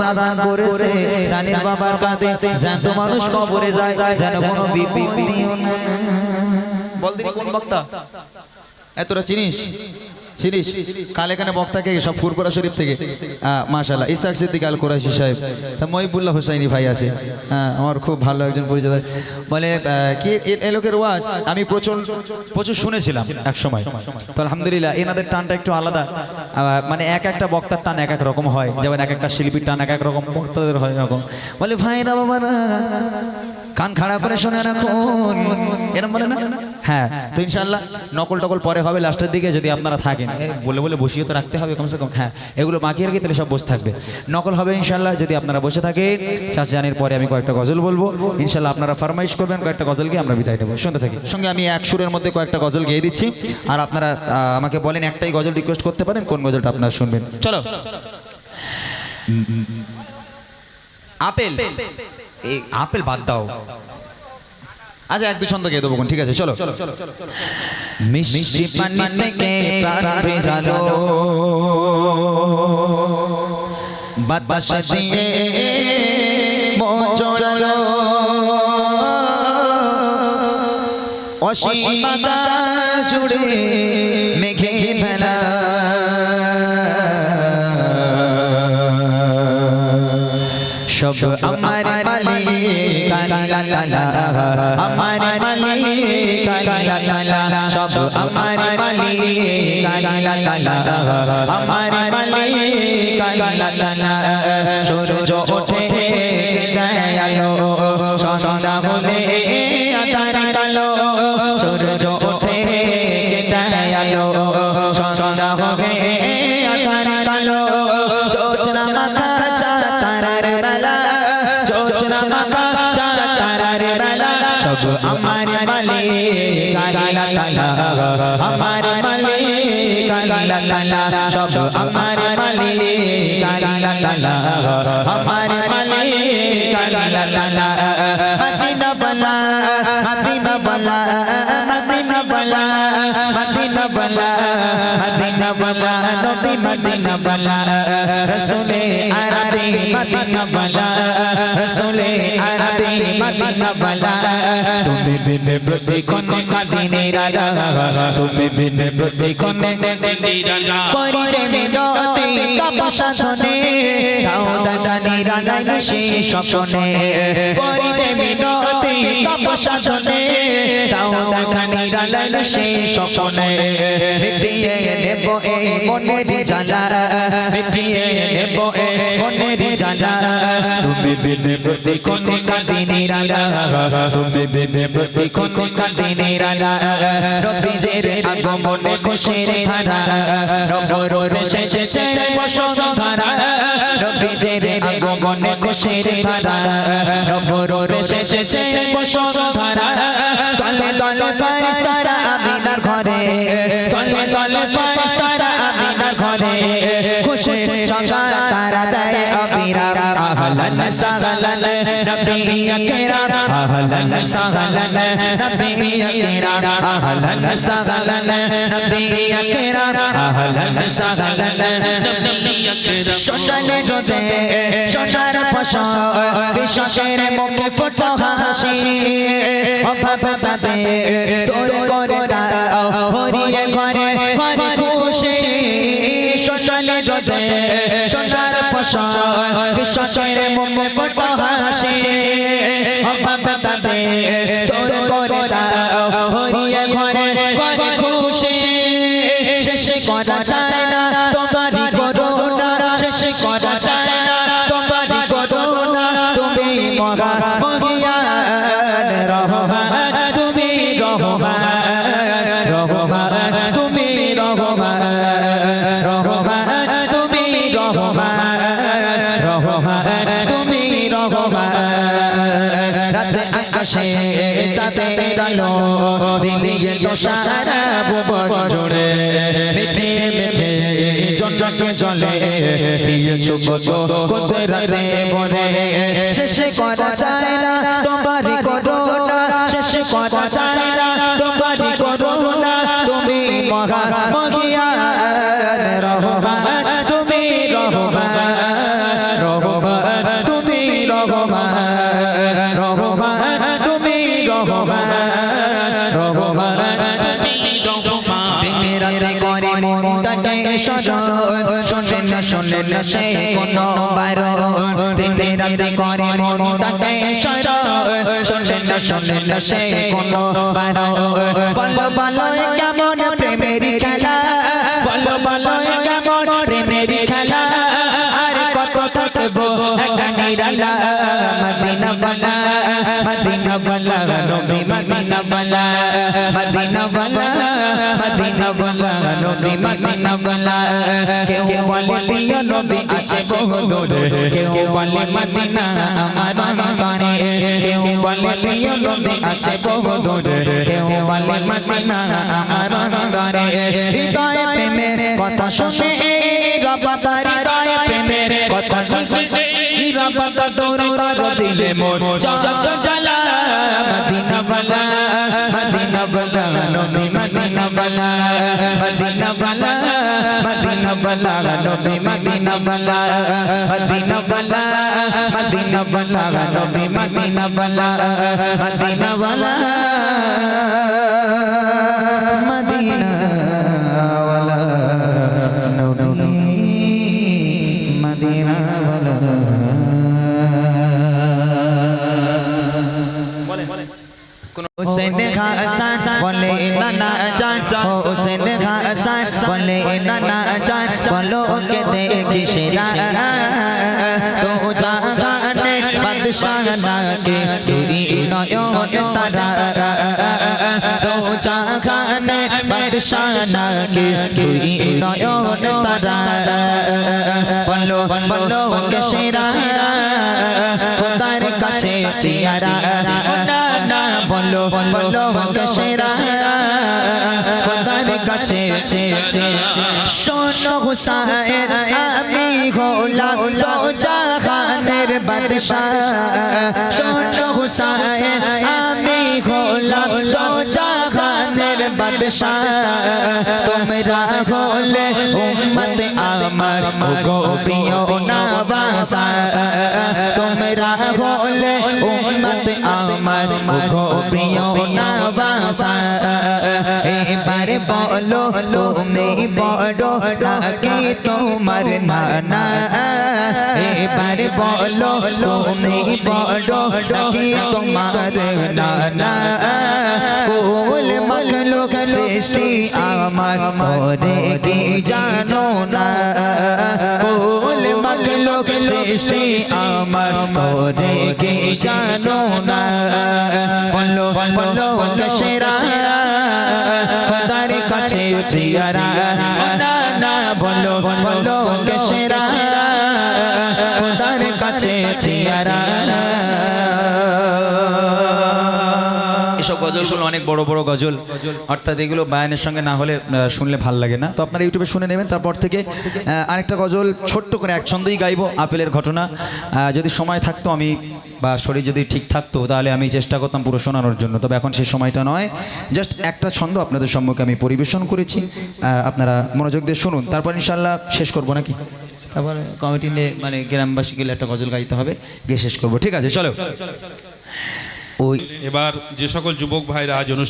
জাদান করেছে। রানীর বাবার কাঁধে যেন মানুষ কবরে যায়, যেন কোনো না বল কোন বক্তা? এতটা চিনিস? চিনিস? কাল এখানে বক্তাকে সব ফুরপুরা শরীফ থেকে। মাশাল্লাহ ইসাক সিদ্দিক আল কোরাইশি সাহেব। তা মহিবুল্লাহ হোসাইনি ভাই আছে। হ্যাঁ আমার খুব ভালো একজন পরিচিত। বলে কি এ- লোকের ওয়াজ? আমি প্রচুর প্রচুর শুনেছিলাম এক সময় তো আলহামদুলিল্লাহ, এনাদের টানটা একটু আলাদা। মানে এক একটা বক্তার টান এক এক রকম হয়। যেমন এক একটা শিল্পীর টান এক এক রকম, বক্তাদের হয় এরকম। বলে ভাই না বাবা না কান খাড়া করে শোনে রাখুন এরকম বলে না? হ্যাঁ তো ইনশাল্লাহ নকল টকল পরে হবে লাস্টের দিকে যদি আপনারা থাকেন। বলে বলে বসিয়ে তো রাখতে হবে কমসে কম। হ্যাঁ এগুলো বাকি রাখি তাহলে সব বসে থাকবে। নকল হবে ইনশাল্লাহ যদি আপনারা বসে থাকেন। চাষ জানির পরে আমি কয়েকটা গজল বলব। ইনশাল্লাহ আপনারা ফরমাইশ করবেন কয়েকটা গজল গিয়ে আমরা বিদায় নেব। শুনতে থাকি। সঙ্গে আমি এক সুরের মধ্যে কয়েকটা গজল গিয়ে দিচ্ছি। আর আপনারা আমাকে বলেন একটাই গজল রিকোয়েস্ট করতে পারেন কোন গজলটা আপনারা শুনবেন? চলো। আপেল। এই আপেল বাদ দাও। আচ্ছা এক দু ছন্দ গিয়ে দেবো ঠিক আছে চলো। মিষ্টি পানি থেকে প্রাণ ভেজালো। বাতাস দিয়ে চড়ালো অসীম আকাশ জুড়ে মেঘে ফেলা। সব আমার আমার মালিক সব আমার মালিক আমার মালিক সূর্য ওঠে দয়ালো সন্ধ্যা হলে আধার কালো সূর্য আমার মালিক লা লা লা আমার মালিক লা লা লা সব আমার মালিক লা লা লা আমার মালিক লা লা লা মদিনা বলা মদিনা বলা মদিনা বলা, নবী মদিনা বলা, রসুলে আরবি মদিনা বলা, রসুলে আরবি মদিনা বলা। তুমি বিনে প্রতিক্ষণ কাদিনে রাজা, তুমি দাউদ গানি রাগাইল সেই স্বপ্নে। তপস্যা ধনে দাউদ গানি সেই স্বপ্নে। মিটিয়ে নেব এই মনের জ্বালা মিটিয়ে নেব এই মনের জ্বালা তুমি বিনে প্রতিক্ষণ কাদিনে রাজা তুমি বিনে প্রতিক্ষণ কাদিনে রাজা রবি যে আগমনে খুশির ধারা। রব রবে সেজেছে বসন্তধারা রবি আগমনে খুশির ধারা রবে সেজেছে বসন্তধারা তলে তলে ফারিস্তারা আমিনার ঘরে তলে তলে ফারিস্তারা আমিনার ঘরে। খুশির সংসার তারা দেয় অবিরাম আহলান সাহলান নবী আকরাম আহলান সাহলান নবী আকরাম আহলান সাহলান নবী আকরাম আহলান সাহলান নবী আকরাম শ্মশানে রোদে শ্মশান ফসল কৃষকের মুখে ফুটো হাসি অভাব তাদের তোর করে দাও ভরিয়ে ঘরে ঘরে খুশি শ্মশানে রোদে শ্মশান কৃষ্ণ মুখে ফুটো হাসি। চঞ্চকে জলে দিয়েছ কত কত রাতে ভরে শেষে করা চায় না, তোমারই করোনা শেষ করা চায় না, তোমারই করোনা তুমি মহা মহিয়ান রহমান। না সে কোনো বারণ দিনে রাতে করে মনটাকে সরণ শোনে না শোনে না, সে কোনো বারণ। বলো বলো, কেমন প্রেমের খেলা? বলো বলো, কেমন প্রেমের খেলা? আর কত থাকব একা নিরালা মদিনা বালা মদিনা বালা, নবী মদিনা বালা মদিনা বালা। বালা, নবী মদিনা বালা। কেউ বলে, প্রিয় নবী আছে বহু দূরে কেউ বলে, মদিনা আমার অন্তরে কেউ বলে, প্রিয় নবী আছে বহু দূরে কেউ বলে, মদিনা আমার অন্তরে হৃদয় প্রেমের কথা শুনে রবাতা হৃদয় প্রেমের কথা শুনে রবাতা দূর কর দিলে মোর জ্বালা মদিনা বালা মদিনা বালা মদিনা বালা নবী মদিনা বালা মদিনা বালা নানা জান হুসেন হাসান বলে নানা জান বলো কে দেখি সেরা তো বাদশাহ নাকে তুই নয়ন তারা তো বাদশাহ নাকে তুই নয়ন তারা বলো বলো কে সেরা খোদার কাছে চিয়ারা না বলো বলো কশেরা খোদার কাছে শোনো হুসাইন আমি হলাম দো জাহানের বাদশাহ। শোনো হুসাইন আমি হলাম দো জাহানের বাদশাহ তোমরা হলে উম্মত আমার। গো প্রিয় নাবাসা, তোমরা হলে উম্মত আমার। গো প্রিয় নাবাসা, এবারে বলো, তুমি বড় ডাকে তোমার নানা? এবারে বলো, তুমি বড় ডাকে তোমার নানা কোল মখলো সৃষ্টি আমার পরে কি জানো না? কোল মখলো সৃষ্টি আমার পরে কি জানো না? বলো বলো কশেরা কাছে চিয়ারা এসব গজলগুলো অনেক বড় বড় গজল। অর্থাৎ এগুলো বায়ানের সঙ্গে না হলে শুনলে ভালো লাগে না। তো আপনারা ইউটিউবে শুনে নেবেন, তারপর থেকে আরেকটা গজল ছোট্ট করে এক ছন্দই গাইবো আপেলের ঘটনা। যদি সময় থাকতো আমি, বা শরীর যদি ঠিক থাকতো, তাহলে আমি চেষ্টা করতাম পুরো শোনানোর জন্য। তবে এখন সেই সময়টা নয়। জাস্ট একটা ছন্দ আপনাদের সম্মুখে আমি পরিবেশন করেছি। আপনারা মনোযোগ দিয়ে শুনুন। তারপর ইনশাল্লাহ শেষ করব নাকি? তারপর কমিটি নিয়ে মানে গ্রামবাসী গেলে একটা গজল গাইতে হবে, গিয়ে শেষ করব। ঠিক আছে, চলো। ওই এবার যে সকল যুবক ভাইরা আজ অনুষ্ঠান